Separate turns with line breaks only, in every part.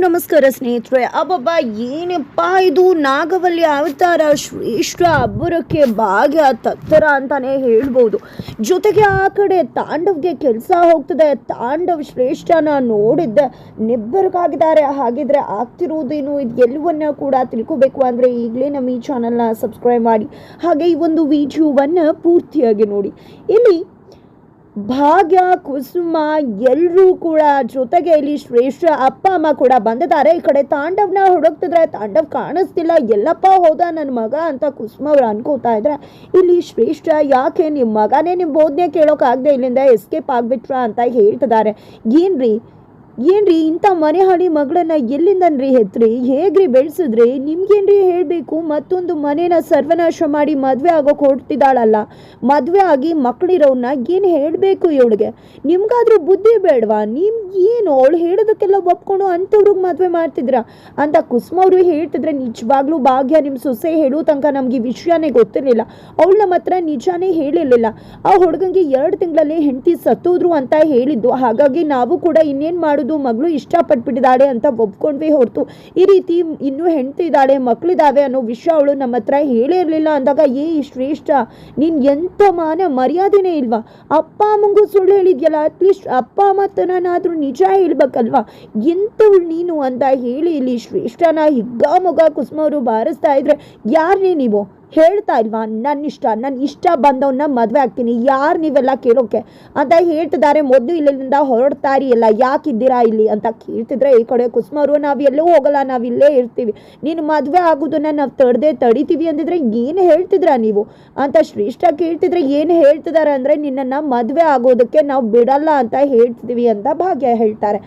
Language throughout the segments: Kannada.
ನಮಸ್ಕಾರ ಸ್ನೇಹಿತರೆ. ಅಬ್ಬಬ್ಬ, ಏನಪ್ಪ ಇದು? ನಾಗವಲ್ಲಿ ಅವತಾರ ಶ್ರೇಷ್ಠ ಅಬ್ಬರಕ್ಕೆ ಭಾಗ್ಯ ತತ್ತರ ಅಂತಾನೆ ಹೇಳ್ಬೋದು. ಜೊತೆಗೆ ಆ ಕಡೆ ತಾಂಡವ್ಗೆ ಕೆಲಸ ಹೋಗ್ತದೆ. ತಾಂಡವ್ ಶ್ರೇಷ್ಠನ ನೋಡಿದ್ದೆ. ನಿಬ್ಬರಗಾಗಿದ್ದಾರೆ. ಹಾಗಿದ್ರೆ ಆಗ್ತಿರುವುದೇನು ಇದು ಎಲ್ಲವನ್ನ ಕೂಡ ತಿಳ್ಕೋಬೇಕು ಅಂದರೆ ಈಗಲೇ ನಮ್ಮ ಈ ಚಾನಲ್ನ ಸಬ್ಸ್ಕ್ರೈಬ್ ಮಾಡಿ. ಹಾಗೆ ಈ ಒಂದು ವಿಡಿಯೋವನ್ನು ಪೂರ್ತಿಯಾಗಿ ನೋಡಿ. ಇಲ್ಲಿ ಭಾಗ್ಯ, ಕುಸುಮ ಎಲ್ಲರೂ ಕೂಡ ಜೊತೆಗೆ ಇಲ್ಲಿ ಶ್ರೇಷ್ಠ ಅಪ್ಪ, ಅಮ್ಮ ಕೂಡ ಬಂದಿದ್ದಾರೆ. ಈ ಕಡೆ ತಾಂಡವ್ನ ಹುಡುಕ್ತಿದ್ರೆ ತಾಂಡವ್ ಕಾಣಿಸ್ತಿಲ್ಲ. ಎಲ್ಲಪ್ಪ ಹೋದ ನನ್ನ ಮಗ ಅಂತ ಕುಸುಮ ಅವ್ರು ಅನ್ಕೋತಾ ಇದ್ರೆ, ಇಲ್ಲಿ ಶ್ರೇಷ್ಠ ಯಾಕೆ ನಿಮ್ಮ ಮಗನೇ ನಿಮ್ಮ ಬೋಧನೆ ಕೇಳೋಕ್ಕಾಗದೆ ಇಲ್ಲಿಂದ ಎಸ್ಕೇಪ್ ಆಗ್ಬಿಟ್ರ? ಅಂತ ಹೇಳ್ತಿದ್ದಾರೆ. ಏನ್ರಿ? ಏನ್ರಿ ಇಂಥ ಮನೆ ಹಾಳಿ ಮಗಳನ್ನ ಎಲ್ಲಿಂದನ್ರಿ ಹೆತ್ರಿ? ಹೇಗ್ರಿ ಬೆಳೆಸಿದ್ರಿ? ನಿಮ್ಗೇನ್ರಿ ಹೇಳಬೇಕು, ಮತ್ತೊಂದು ಮನೇನ ಸರ್ವನಾಶ ಮಾಡಿ ಮದುವೆ ಆಗೋಕೆ ಕೊಡ್ತಿದ್ದಾಳಲ್ಲ ಮದುವೆ ಆಗಿ ಮಕ್ಕಳಿರೋನ್ನ ಏನು ಹೇಳಬೇಕು ಇವಳಿಗೆ? ನಿಮ್ಗಾದ್ರೂ ಬುದ್ಧಿ ಬೇಡವಾ? ನಿಮ್ ಏನು ಅವಳು ಹೇಳೋದಕ್ಕೆಲ್ಲ ಒಪ್ಕೊಂಡು ಅಂಥವ್ರಿಗೆ ಮದುವೆ ಮಾಡ್ತಿದ್ರ? ಅಂತ ಕುಸುಮ ಅವರು ಹೇಳ್ತಿದ್ರೆ ನಿಜವಾಗ್ಲೂ ಭಾಗ್ಯ ನಿಮ್ಮ ಸೊಸೆ ಹೇಳೋ ತನಕ ನಮ್ಗೆ ವಿಷಯನೇ ಗೊತ್ತಿರಲಿಲ್ಲ. ಅವಳು ನಮ್ಮ ಹತ್ರ ನಿಜಾನೇ ಹೇಳಿರಲಿಲ್ಲ. ಆ ಹುಡುಗಂಗೆ ಎರಡು ತಿಂಗಳಲ್ಲಿ ಹೆಂಡತಿ ಸತ್ತೋದ್ರು ಅಂತ ಹೇಳಿದ್ದು. ಹಾಗಾಗಿ ನಾವು ಕೂಡ ಇನ್ನೇನು ಮಾಡೋದು ಮಗಳು ಇಷ್ಟಪಟ್ಬಿಟ್ಟಿದ್ದಾಳೆ ಅಂತ ಒಪ್ಕೊಂಡ್ವಿ ಹೊರತು. ಈ ರೀತಿ ಇನ್ನೂ ಹೆಂಡತಿ ಇದ್ದಾಳೆ ಮಕ್ಕಳಿದ್ದಾವೆ ಅನ್ನೋ ವಿಷಯ ಅವಳು ನಮ್ಮ ಹತ್ರ ಹೇಳೇ ಇರಲಿಲ್ಲ ಅಂದಾಗ, ಏ ಶ್ರೇಷ್ಠ, ನೀನು ಎಂಥ ಮಾನ, ಮರ್ಯಾದೆನೇ ಇಲ್ವಾ? ಅಪ್ಪ ಅಮ್ಮಂಗೂ ಸುಳ್ಳು ಹೇಳಿದ್ಯಲ್ಲ ಅಟ್ಲೀಸ್ಟ್ ಅಪ್ಪ ಅಮ್ಮ ತನನಾದರೂ ನಿಜ ಹೇಳ್ಬೇಕಲ್ವಾ? ಎಂಥವಳು ನೀನು ಅಂತ ಹೇಳಿ ಇಲ್ಲಿ ಶ್ರೇಷ್ಠನ ಹಿಗ್ಗಾಮುಗ ಕುಸುಮ ಅವರು ಬಾರಿಸ್ತಾ ಇದ್ರೆ ಯಾರೇ ನೀವು? ಹೇಳ್ತಾ ಇಲ್ವಾ? ನನ್ನ ಇಷ್ಟ ನನ್ನ ಇಷ್ಟ ಬಂದವನ್ನ ಮದುವೆ ಆಗ್ತೀನಿ. ಯಾರು ನೀವೆಲ್ಲ ಕೇಳೋಕೆ? ಅಂತ ಹೇಳ್ತಿದ್ದಾರೆ. ಮೊದಲು ಇಲ್ಲಿಂದ ಹೊರಡ್ತಾ ಎಲ್ಲ ಯಾಕಿದ್ದೀರಾ ಇಲ್ಲಿ ಅಂತ ಕೇಳ್ತಿದ್ರೆ ಈ ಕಡೆ ಕುಸುಮರು, ನಾವು ಎಲ್ಲೂ ಹೋಗಲ್ಲ, ನಾವು ಇಲ್ಲೇ ಇರ್ತೀವಿ. ನೀನು ಮದುವೆ ಆಗೋದನ್ನ ನಾವು ತಡೆದೇ ತಡಿತೀವಿ ಅಂದಿದ್ರೆ ಏನು ಹೇಳ್ತಿದ್ರಾ ನೀವು? ಅಂತ ಶ್ರೇಷ್ಠ ಕೇಳ್ತಿದ್ರೆ ಏನು ಹೇಳ್ತಿದ್ದಾರೆ ಅಂದರೆ ನಿನ್ನನ್ನು ಮದುವೆ ಆಗೋದಕ್ಕೆ ನಾವು ಬಿಡಲ್ಲ ಅಂತ ಹೇಳ್ತಿದ್ದೀವಿ ಅಂತ ಭಾಗ್ಯ ಹೇಳ್ತಾರೆ.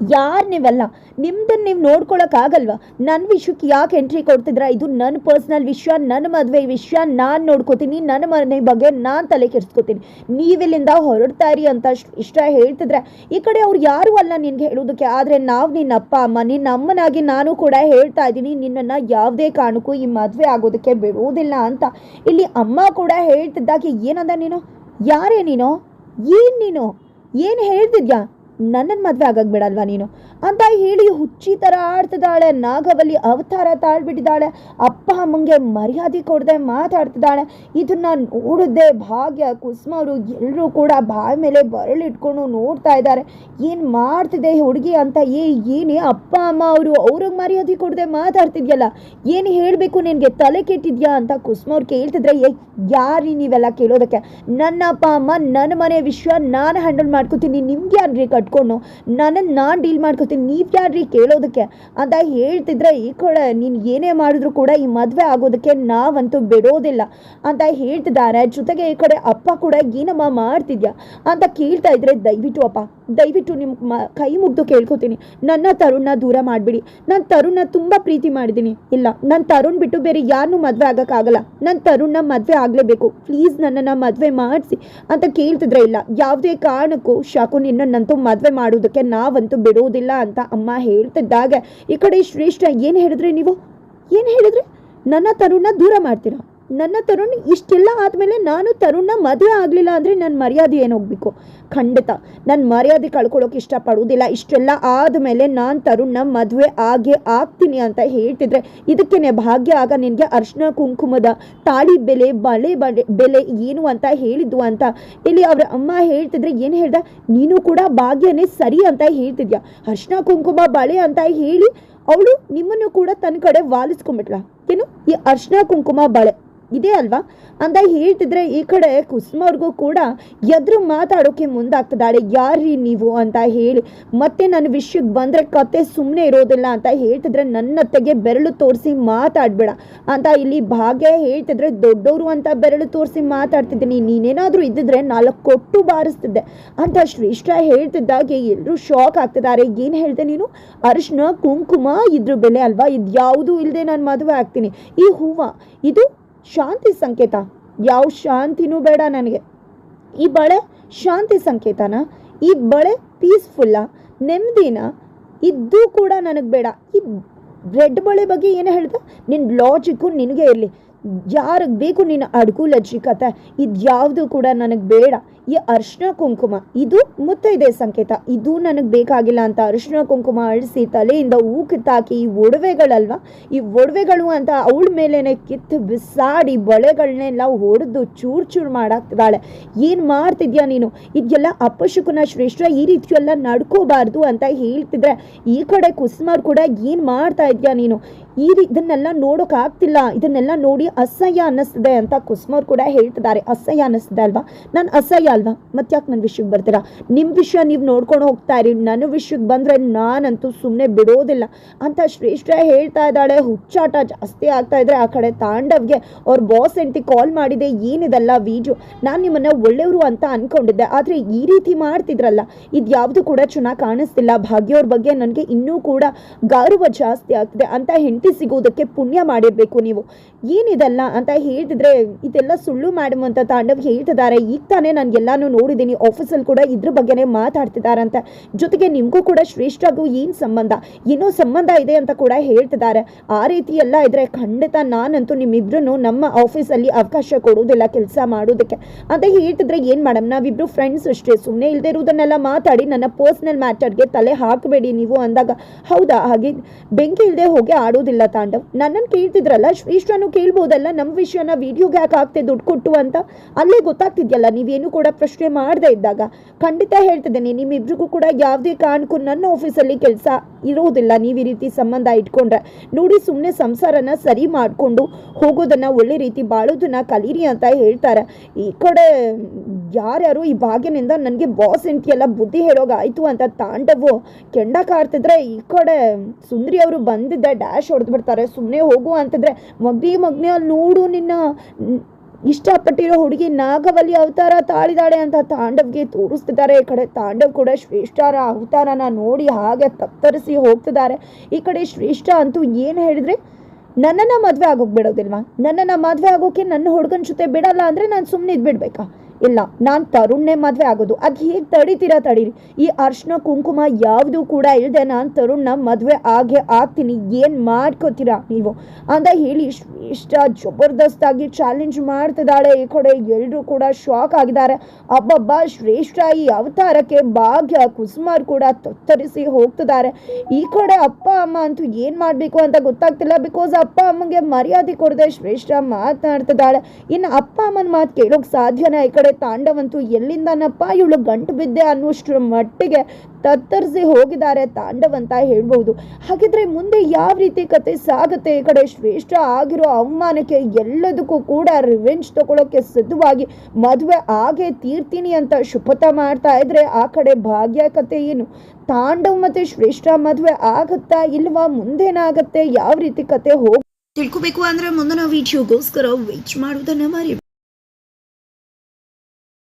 ಯಾರು ನೀವೆಲ್ಲ? ನಿಮ್ದನ್ನು ನೀವು ನೋಡ್ಕೊಳಕ್ಕಾಗಲ್ವ? ನನ್ನ ವಿಷಯಕ್ಕೆ ಯಾಕೆ ಎಂಟ್ರಿ ಕೊಡ್ತಿದ್ರ? ಇದು ನನ್ನ ಪರ್ಸ್ನಲ್ ವಿಷಯ ನನ್ನ ಮದುವೆ ವಿಷಯ ನಾನು ನೋಡ್ಕೋತೀನಿ ನನ್ನ ಮನೆ ಬಗ್ಗೆ ನಾನು ತಲೆ ಕೆಡಿಸ್ಕೋತೀನಿ. ನೀವಿಲ್ಲಿಂದ ಹೊರಡ್ತಾರಿ ಅಂತ ಇಷ್ಟ ಹೇಳ್ತಿದ್ರೆ, ಈ ಕಡೆ ಅವ್ರು ಯಾರು ಅಲ್ಲ ನಿನ್ಗೆ ಹೇಳೋದಕ್ಕೆ. ಆದರೆ ನಾವು ನಿನ್ನ ಅಪ್ಪ, ಅಮ್ಮ ನಿನ್ನ ಅಮ್ಮನಾಗಿ ನಾನು ಕೂಡ ಹೇಳ್ತಾ ಇದ್ದೀನಿ, ನಿನ್ನನ್ನು ಯಾವುದೇ ಕಾರಣಕ್ಕೂ ಈ ಮದುವೆ ಆಗೋದಕ್ಕೆ ಬಿಡುವುದಿಲ್ಲ ಅಂತ. ಇಲ್ಲಿ ಅಮ್ಮ ಕೂಡ ಹೇಳ್ತಿದ್ದಾಗೆ ಏನಂದ ನೀನು? ಯಾರೇ ನೀನು? ಏನು ನೀನು? ಏನು ಹೇಳ್ತಿದ್ಯಾ? ನನ್ನನ್ನು ಮದುವೆ ಆಗಕ್ಕೆ ಬಿಡಲ್ವಾ ನೀನು? ಅಂತ ಹೇಳಿ ಹುಚ್ಚಿ ಥರ ಆಡ್ತಿದ್ದಾಳೆ. ನಾಗವಲ್ಲಿ ಅವತಾರ ತಾಳ್ಬಿಟ್ಟಿದ್ದಾಳೆ. ಅಪ್ಪ ಅಮ್ಮಂಗೆ ಮರ್ಯಾದೆ ಕೊಡದೆ ಮಾತಾಡ್ತಿದ್ದಾಳೆ. ಇದನ್ನ ನೋಡಿದೆ ಭಾಗ್ಯ, ಕುಸುಮ ಅವರು ಎಲ್ಲರೂ ಕೂಡ ಬಾಯಿ ಮೇಲೆ ಬರಳಿಟ್ಕೊಂಡು ನೋಡ್ತಾ ಇದ್ದಾರೆ. ಏನು ಮಾಡ್ತಿದೆ ಹುಡುಗಿ ಅಂತ ಏ, ಏನೇ ಅಪ್ಪ, ಅಮ್ಮ ಅವರು ಅವ್ರಿಗೆ ಮರ್ಯಾದೆ ಕೊಡದೆ ಮಾತಾಡ್ತಿದ್ಯಲ್ಲ? ಏನು ಹೇಳಬೇಕು ನಿನಗೆ? ತಲೆ ಕೆಟ್ಟಿದ್ಯಾ ಅಂತ ಕುಸುಮ ಅವ್ರು ಕೇಳ್ತಿದ್ರೆ ಏ ಯಾರಿ ನೀವೆಲ್ಲ ಕೇಳೋದಕ್ಕೆ? ನನ್ನ ಅಪ್ಪ ಅಮ್ಮ ನನ್ನ ಮನೆ ವಿಷಯ ನಾನು ಹ್ಯಾಂಡಲ್ ಮಾಡ್ಕೋತೀನಿ. ನಿಮ್ಗೆ ಯಾರ್ರಿ ಕಟ್ಕೊಂಡು ನನ್ನನ್ನು ನಾನು ಡೀಲ್ ಮಾಡ್ಕೊತೀನಿ, ನೀವು ಯಾರ್ರಿ ಕೇಳೋದಕ್ಕೆ? ಅಂತ ಹೇಳ್ತಿದ್ರೆ ಈ ಕಡೆ ನೀನು ಏನೇ ಮಾಡಿದ್ರು ಕೂಡ ಈ ಮದುವೆ ಆಗೋದಕ್ಕೆ ನಾವಂತೂ ಬಿಡೋದಿಲ್ಲ ಅಂತ ಹೇಳ್ತಿದ್ದಾರೆ. ಜೊತೆಗೆ ಈ ಕಡೆ ಅಪ್ಪ ಕೂಡ, ಏನಮ್ಮ ಮಾಡ್ತಿದ್ಯಾ? ಅಂತ ಕೇಳ್ತಾ ಇದ್ರೆ ದಯವಿಟ್ಟು, ಅಪ್ಪ, ದಯವಿಟ್ಟು ನಿಮ್ಮ ಮ, ಕೈ ಮುಗ್ದು ಕೇಳ್ಕೊತೀನಿ. ನನ್ನ ತರುಣ್ನ ದೂರ ಮಾಡಿಬಿಡಿ. ನಾನು ತರುಣ್ನ ತುಂಬ ಪ್ರೀತಿ ಮಾಡಿದ್ದೀನಿ. ಇಲ್ಲ ನನ್ನ ತರುಣ್ ಬಿಟ್ಟು ಬೇರೆ ಯಾರನ್ನೂ ಮದುವೆ ಆಗೋಕ್ಕಾಗಲ್ಲ. ನನ್ನ ತರುಣ್ನ ಮದುವೆ ಆಗಲೇಬೇಕು. ಪ್ಲೀಸ್ ನನ್ನನ್ನು ಮದುವೆ ಮಾಡಿಸಿ. ಅಂತ ಕೇಳ್ತಿದ್ರೆ ಇಲ್ಲ, ಯಾವುದೇ ಕಾರಣಕ್ಕೂ ಶಾಕು ನಿನ್ನನ್ನಂತೂ ಮದುವೆ ಮಾಡೋದಕ್ಕೆ ನಾವಂತೂ ಬಿಡೋದಿಲ್ಲ ಅಂತ ಅಮ್ಮ ಹೇಳ್ತಿದ್ದಾಗ. ಈ ಕಡೆ ಶ್ರೇಷ್ಠ ಏನು ಹೇಳಿದ್ರಿ ನೀವು? ಏನು ಹೇಳಿದ್ರಿ? ನನ್ನ ತರುಣ ದೂರ ಮಾಡ್ತೀರಾ? ನನ್ನ ತರುಣ್ ಇಷ್ಟೆಲ್ಲ ಆದಮೇಲೆ ನಾನು ತರುಣ್ನ ಮದುವೆ ಆಗಲಿಲ್ಲ ಅಂದರೆ ನನ್ನ ಮರ್ಯಾದೆ ಏನು ಹೋಗ್ಬೇಕು? ಖಂಡಿತ. ನನ್ನ ಮರ್ಯಾದೆ ಕಳ್ಕೊಳ್ಳೋಕೆ ಇಷ್ಟಪಡುವುದಿಲ್ಲ. ಇಷ್ಟೆಲ್ಲ ಆದಮೇಲೆ ನಾನು ತರುಣ್ನ ಮದುವೆ ಆಗೇ ಆಗ್ತೀನಿ ಅಂತ ಹೇಳ್ತಿದ್ರೆ ಇದಕ್ಕೇನೆ ಭಾಗ್ಯ ಆಗ ನಿನಗೆ ಅರ್ಶಿನ ಕುಂಕುಮದ ತಾಳಿ ಬೆಲೆ, ಬಳೆ ಬಳೆ, ಬೆಲೆ ಏನು ಅಂತ ಹೇಳಿದ್ದು ಅಂತ. ಇಲ್ಲಿ ಅವರ ಅಮ್ಮ ಹೇಳ್ತಿದ್ರೆ ಏನು ಹೇಳ್ದ? ನೀನು ಕೂಡ ಭಾಗ್ಯನೇ ಸರಿ ಅಂತ ಹೇಳ್ತಿದ್ಯಾ. ಅರ್ಶಿನ ಕುಂಕುಮ, ಬಳೆ ಅಂತ ಹೇಳಿ ಅವಳು ನಿಮ್ಮನ್ನು ಕೂಡ ತನ್ನ ಕಡೆ ವಾಲಿಸ್ಕೊಂಡ್ಬಿಟ್ಲ ಏನು? ಈ ಅರ್ಶಿನ ಕುಂಕುಮ, ಬಳೆ. ಇದೇ ಅಲ್ವಾ? ಅಂತ ಹೇಳ್ತಿದ್ರೆ ಈ ಕಡೆ ಕುಸುಮವ್ರಿಗೂ ಕೂಡ ಎದುರು ಮಾತಾಡೋಕೆ ಮುಂದಾಗ್ತದಾಳೆ ಯಾರ್ರಿ ನೀವು ಅಂತ ಹೇಳಿ. ಮತ್ತೆ ನನ್ನ ವಿಷಯಕ್ಕೆ ಬಂದರೆ ಕತೆ ಸುಮ್ಮನೆ ಇರೋದಿಲ್ಲ ಅಂತ ಹೇಳ್ತಿದ್ರೆ ನನ್ನ ನನ್ನತ್ತೆಗೆ ಬೆರಳು ತೋರಿಸಿ ಮಾತಾಡ್ಬೇಡ. ಅಂತ ಇಲ್ಲಿ ಭಾಗ್ಯ ಹೇಳ್ತಿದ್ರೆ ದೊಡ್ಡವರು ಅಂತ ಬೆರಳು ತೋರಿಸಿ ಮಾತಾಡ್ತಿದ್ದೀನಿ. ನೀನೇನಾದರೂ ಇದ್ದಿದ್ರೆ ನಾಲ್ಕು ಕೊಟ್ಟು ಬಾರಿಸ್ತಿದ್ದೆ ಅಂತ ಶ್ರೇಷ್ಠ ಹೇಳ್ತಿದ್ದಾಗೆ ಎಲ್ಲರೂ ಶಾಕ್ ಆಗ್ತಿದ್ದಾರೆ. ಏನು ಹೇಳ್ದೆ ನೀನು? ಅರಿಶಿನ, ಕುಂಕುಮ ಇದ್ರ ಬೆಲೆ ಅಲ್ವಾ? ಇದು ಯಾವುದೂ ಇಲ್ಲದೆ ನಾನು ಮದುವೆ ಆಗ್ತೀನಿ. ಈ ಹೂವು, ಇದು ಶಾಂತಿ ಸಂಕೇತ. ಯಾವ ಶಾಂತಿನೂ ಬೇಡ ನನಗೆ. ಈ ಬಳೆ ಶಾಂತಿ ಸಂಕೇತನ, ಈ ಬಳೆ ಪೀಸ್ಫುಲ್ಲ ನೆಮ್ಮದಿನ, ಇದ್ದು ಕೂಡ ನನಗೆ ಬೇಡ. ಈ ರೆಡ್ ಬಳೆ ಬಗ್ಗೆ ಏನು ಹೇಳ್ದೆ? ನಿನ್ನ ಲಾಜಿಕ್ಕು ನಿನಗೆ ಇರಲಿ. ಯಾರಿಗೆ ಬೇಕು ನಿನ್ನ ಅಡ್ಗು, ಲಜ್ಜಿ, ಕತೆ ಇದು ಯಾವುದು ಕೂಡ ನನಗೆ ಬೇಡ. ಈ ಅರ್ಶಿನ ಕುಂಕುಮ. ಇದು ಮುತ್ತೈದೆ ಸಂಕೇತ. ಇದು ನನಗೆ ಬೇಕಾಗಿಲ್ಲ ಅಂತ ಅರಿಶಿನ ಕುಂಕುಮ ಅಳಿಸಿ ತಲೆಯಿಂದ ಹೂ ಕಿತ್ತಾಕಿ ಈ ಒಡವೆಗಳಲ್ವಾ? ಈ ಒಡವೆಗಳು ಅಂತ ಅವಳ ಮೇಲೇನೆ ಕಿತ್ತು ಬಿಸಾಡಿ ಬಳೆಗಳನ್ನೆಲ್ಲ ಹೊಡೆದು ಚೂರು ಚೂರು ಮಾಡಾಕ್ತಿದ್ದಾಳೆ. ಏನು ಮಾಡ್ತಿದ್ಯಾ ನೀನು? ಇದೆಲ್ಲ ಅಪಶಕುನ ಶ್ರೇಷ್ಠ, ಈ ರೀತಿಯೆಲ್ಲ ನಡ್ಕೋಬಾರ್ದು ಅಂತ ಹೇಳ್ತಿದ್ರೆ ಈ ಕಡೆ ಕುಸುಮಾರ್ ಕೂಡ ಏನು ಮಾಡ್ತಾ ಇದ್ಯಾ ನೀನು? ಈ ರೀ, ಇದನ್ನೆಲ್ಲ ನೋಡೋಕ್ಕಾಗ್ತಿಲ್ಲ ಇದನ್ನೆಲ್ಲ ನೋಡಿ ಅಸಹ್ಯ ಅನ್ನಿಸ್ತದೆ ಅಂತ ಕುಸುಮಾರ್ ಕೂಡ ಹೇಳ್ತಿದ್ದಾರೆ. ಅಸಹ್ಯ ಅನ್ನಿಸ್ತಿದೆ ಅಲ್ವಾ? ನಾನು ಅಸಹ್ಯ ಅಲ್ವಾ ಮತ್ತೆ ಯಾಕೆ ನನ್ನ ವಿಷಯಕ್ಕೆ ಬರ್ತೀರಾ? ನಿಮ್ಮ ವಿಷಯ ನೀವು ನೋಡ್ಕೊಂಡು ಹೋಗ್ತಾ ಇರಿ. ನನ್ನ ವಿಷಯಕ್ಕೆ ಬಂದರೆ ನಾನಂತೂ ಸುಮ್ಮನೆ ಬಿಡೋದಿಲ್ಲ. ಅಂತ ಶ್ರೇಷ್ಠ ಹೇಳ್ತಾ ಇದ್ದಾಳೆ. ಹುಚ್ಚಾಟ ಜಾಸ್ತಿ ಆಗ್ತಾ ಇದ್ರೆ ಆ ಕಡೆ ತಾಂಡವ್ಗೆ ಅವ್ರ ಬಾಸ್ ಹೆಂಡತಿ ಕಾಲ್ ಮಾಡಿದೆ. ಏನಿದಲ್ಲ ವೀಡಿಯೋ ನಾನು ನಿಮ್ಮನ್ನ ಒಳ್ಳೆಯವರು ಅಂತ ಅನ್ಕೊಂಡಿದ್ದೆ. ಆದರೆ ಈ ರೀತಿ ಮಾಡ್ತಿದ್ರಲ್ಲ. ಇದು ಯಾವುದು ಕೂಡ ಚೆನ್ನಾಗಿ ಕಾಣಿಸ್ತಿಲ್ಲ. ಭಾಗ್ಯವ್ರ ಬಗ್ಗೆ ನನಗೆ ಇನ್ನೂ ಕೂಡ ಗೌರವ ಜಾಸ್ತಿ ಆಗ್ತಿದೆ. ಅಂತ ಹೆಂಡತಿ ಸಿಗೋದಕ್ಕೆ ಪುಣ್ಯ ಮಾಡಿರಬೇಕು ನೀವು. ಏನಿದಲ್ಲ ಅಂತ ಹೇಳ್ತಿದ್ರೆ, ಇದೆಲ್ಲ ಸುಳ್ಳು ಮೇಡಮ್ ಅಂತ ತಾಂಡವ್ ಹೇಳ್ತಿದ್ದಾರೆ. ಈಗ ತಾನೇ ನಾನು ಎಲ್ಲಾನು ನೋಡಿದ್ದೀನಿ ಆಫೀಸಲ್ಲಿ ಕೂಡ ಇದ್ರ ಬಗ್ಗೆನೇ ಮಾತಾಡ್ತಿದ್ದಾರಂತೆ ಜೊತೆಗೆ ನಿಮಗೂ ಕೂಡ ಶ್ರೇಷ್ಠಗೂ ಏನು ಸಂಬಂಧ? ಏನೋ ಸಂಬಂಧ ಇದೆ ಅಂತ ಕೂಡ ಹೇಳ್ತಿದ್ದಾರೆ ಆ ರೀತಿ ಎಲ್ಲ ಇದ್ರೆ ಖಂಡಿತ ನಾನಂತೂ ನಿಮ್ಮಿಬ್ರು ನಮ್ಮ ಆಫೀಸಲ್ಲಿ ಅವಕಾಶ ಕೊಡುವುದಿಲ್ಲ ಕೆಲಸ ಮಾಡೋದಕ್ಕೆ ಅಂತ ಹೇಳ್ತಿದ್ರೆ ಏನು ಮೇಡಮ್ ನಾವಿಬ್ರು ಫ್ರೆಂಡ್ಸ್ ಅಷ್ಟೇ. ಸುಮ್ಮನೆ ಇಲ್ಲದೆ ಇರೋದನ್ನೆಲ್ಲ ಮಾತಾಡಿ ನನ್ನ ಪರ್ಸ್ನಲ್ ಮ್ಯಾಟರ್ಗೆ ತಲೆ ಹಾಕಬೇಡಿ ನೀವು ಅಂದಾಗ. ಹೌದಾ? ಹಾಗೆ ಬೆಂಕಿ ಇಲ್ಲದೆ ಹೋಗಿ ಆಡೋದಿಲ್ಲ ತಾಂಡವ್. ನನ್ನನ್ನು ಕೇಳ್ತಿದ್ರಲ್ಲ, ಶ್ರೇಷ್ಠನು ಕೇಳ್ಬೋದಲ್ಲ ನಮ್ಮ ವಿಷಯನ ವಿಡಿಯೋಗೆ ಯಾಕೆ ಹಾಕ್ತೆ ದುಡ್ಡು ಕೊಟ್ಟು ಅಂತ? ಅಲ್ಲೇ ಗೊತ್ತಾಗ್ತಿದ್ಯಲ್ಲ, ನೀವೇನು ಕೂಡ ಪ್ರಶ್ನೆ ಮಾಡದೇ ಇದ್ದಾಗ ಖಂಡಿತ ಹೇಳ್ತಿದ್ದೇನೆ, ನಿಮ್ಮಿಬ್ರಿಗೂ ಕೂಡ ಯಾವುದೇ ಕಾರಣಕ್ಕೂ ನನ್ನ ಆಫೀಸಲ್ಲಿ ಕೆಲಸ ಇರೋದಿಲ್ಲ ನೀವು ಈ ರೀತಿ ಸಂಬಂಧ ಇಟ್ಕೊಂಡ್ರೆ ನೋಡಿ ಸುಮ್ಮನೆ ಸಂಸಾರನ ಸರಿ ಮಾಡಿಕೊಂಡು ಹೋಗೋದನ್ನ ಒಳ್ಳೆ ರೀತಿ ಬಾಳೋದನ್ನ ಕಲೀರಿ ಅಂತ ಹೇಳ್ತಾರೆ. ಈ ಕಡೆ ಯಾರ್ಯಾರು ಈ ಭಾಗ್ಯನಿಂದ ನನಗೆ ಬಾಸ್ ಎಲ್ಲ ಬುದ್ಧಿ ಹೇಳೋಗಾಯ್ತು ಅಂತ ತಾಂಡವು ಕೆಂಡ ಕಾರ್ತಿದ್ರೆ ಈ ಕಡೆ ಸುಂದರಿ ಅವರು ಬಂದಿದ್ದೆ ಡ್ಯಾಶ್ ಹೊಡೆದ್ಬಿಡ್ತಾರೆ ಸುಮ್ಮನೆ ಹೋಗು ಅಂತಿದ್ರೆ ಮಗ್ನಿ ಮಗ್ನಿ ಅಲ್ಲಿ ನೋಡು ನಿನ್ನ ಇಷ್ಟಪಟ್ಟಿರೋ ಹುಡುಗಿ ನಾಗವಲ್ಲಿ ಅವತಾರ ತಾಳಿದಾಳೆ ಅಂತ ತಾಂಡವ್ಗೆ ತೋರಿಸ್ತಿದ್ದಾರೆ. ಈ ಕಡೆ ತಾಂಡವ್ ಕೂಡ ಶ್ರೇಷ್ಠರ ಅವತಾರನ ನೋಡಿ ಹಾಗೆ ತತ್ತರಿಸಿ ಹೋಗ್ತಿದ್ದಾರೆ. ಈ ಕಡೆ ಶ್ರೇಷ್ಠ ಅಂತೂ ಏನು ಹೇಳಿದ್ರೆ, ನನ್ನನ್ನು ಮದುವೆ ಆಗೋಗ್ಬಿಡೋದಿಲ್ವಾ ನನ್ನನ್ನು ಮದುವೆ ಆಗೋಕೆ ನನ್ನ ಹುಡುಗನ ಜೊತೆ ಬಿಡಲ್ಲ ಅಂದರೆ ನಾನು ಸುಮ್ಮನೆ ಇದ್ಬಿಡ್ಬೇಕಾ? ಇಲ್ಲ, ನಾನು ತರುಣ್ನೇ ಮದುವೆ ಆಗೋದು. ಅದು ಹೇಗೆ ತಡಿತೀರಾ ತಡೀರಿ? ಈ ಅರ್ಶಿನ ಕುಂಕುಮ ಯಾವುದು ಕೂಡ ಇಲ್ಲದೆ ನಾನು ತರುಣ್ನ ಮದುವೆ ಆಗೇ ಆಗ್ತೀನಿ. ಏನು ಮಾಡ್ಕೋತೀರಾ ನೀವು? ಅಂತ ಹೇಳಿ ಶ್ರೇಷ್ಠ ಜಬರ್ದಸ್ತಾಗಿ ಚಾಲೆಂಜ್ ಮಾಡ್ತಿದ್ದಾಳೆ ಈ ಕಡೆ. ಎಲ್ಲರೂ ಕೂಡ ಶಾಕ್ ಆಗಿದ್ದಾರೆ. ಅಬ್ಬಬ್ಬ, ಶ್ರೇಷ್ಠ ಈ ಅವತಾರಕ್ಕೆ ಭಾಗ್ಯ, ಕುಸುಮಾರ್ ಕೂಡ ತತ್ತರಿಸಿ ಹೋಗ್ತಿದ್ದಾರೆ. ಈ ಕಡೆ ಅಪ್ಪ, ಅಮ್ಮ ಅಂತೂ ಏನು ಮಾಡಬೇಕು ಅಂತ ಗೊತ್ತಾಗ್ತಿಲ್ಲ. ಬಿಕಾಸ್ ಅಪ್ಪ, ಅಮ್ಮಗೆ ಮರ್ಯಾದೆ ಕೊಡದೆ ಶ್ರೇಷ್ಠ ಮಾತನಾಡ್ತಿದ್ದಾಳೆ. ಇನ್ನು ಅಪ್ಪ, ಅಮ್ಮನ ಮಾತು ಕೇಳೋಕೆ ಸಾಧ್ಯನ ಈ ಕಡೆ? ತಾಂಡವಂತೂ ಎಲ್ಲಿಂದನಪ್ಪ ಇವಳು ಗಂಟು ಬಿದ್ದೆ ಅನ್ನುವಷ್ಟರ ಮಟ್ಟಿಗೆ ತತ್ತರಿಸಿ ಹೋಗಿದ್ದಾರೆ ತಾಂಡವ್ ಅಂತ ಹೇಳ್ಬೋದು ಹಾಗಿದ್ರೆ ಮುಂದೆ ಯಾವ ರೀತಿ ಕತೆ ಸಾಗುತ್ತೆ? ಈ ಕಡೆ ಶ್ರೇಷ್ಠ ಆಗಿರೋ ಅವಮಾನಕ್ಕೆ ಎಲ್ಲದಕ್ಕೂ ಕೂಡ ರಿವೆಂಜ್ ತಗೊಳ್ಳೋಕೆ ಸಿದ್ಧವಾಗಿ ಮದುವೆ ಆಗೇ ತೀರ್ತೀನಿ ಅಂತ ಶಪಥ ಮಾಡ್ತಾ ಇದ್ರೆ ಆ ಕಡೆ ಭಾಗ್ಯ ಕತೆ ಏನು? ತಾಂಡವ್ ಮತ್ತೆ ಶ್ರೇಷ್ಠ ಮದುವೆ ಆಗತ್ತಾ ಇಲ್ವಾ? ಮುಂದೇನಾಗತ್ತೆ? ಯಾವ ರೀತಿ ಕತೆ ಹೋಗಿ ತಿಳ್ಕೊಬೇಕು ಅಂದ್ರೆ ಮುಂದಿನ ವಿಡಿಯೋಗೋಸ್ಕರ ವೇಟ್ ಮಾಡುವುದನ್ನ ಮರಿ